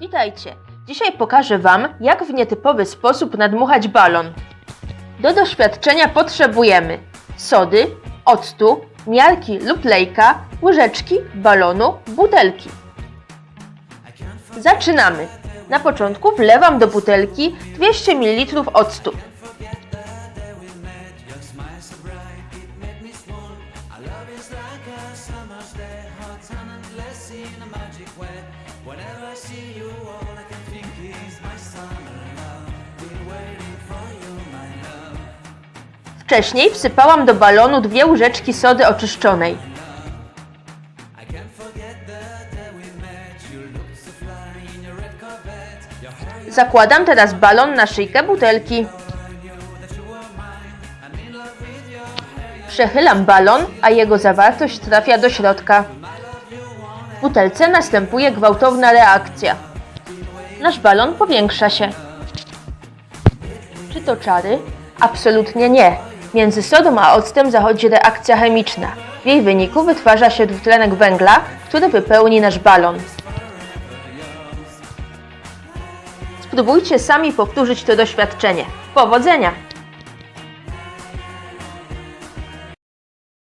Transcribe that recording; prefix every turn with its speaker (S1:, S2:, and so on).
S1: Witajcie! Dzisiaj pokażę Wam, jak w nietypowy sposób nadmuchać balon. Do doświadczenia potrzebujemy sody, octu, miarki lub lejka, łyżeczki, balonu, butelki. Zaczynamy. Na początku wlewam do butelki 200 ml octu. Wcześniej wsypałam do balonu dwie łyżeczki sody oczyszczonej. Zakładam teraz balon na szyjkę butelki. Przechylam balon, a jego zawartość trafia do środka. Butelce następuje gwałtowna reakcja. Nasz balon powiększa się. Czy to czary? Absolutnie nie. Między sodą a octem zachodzi reakcja chemiczna. W jej wyniku wytwarza się dwutlenek węgla, który wypełni nasz balon. Spróbujcie sami powtórzyć to doświadczenie. Powodzenia!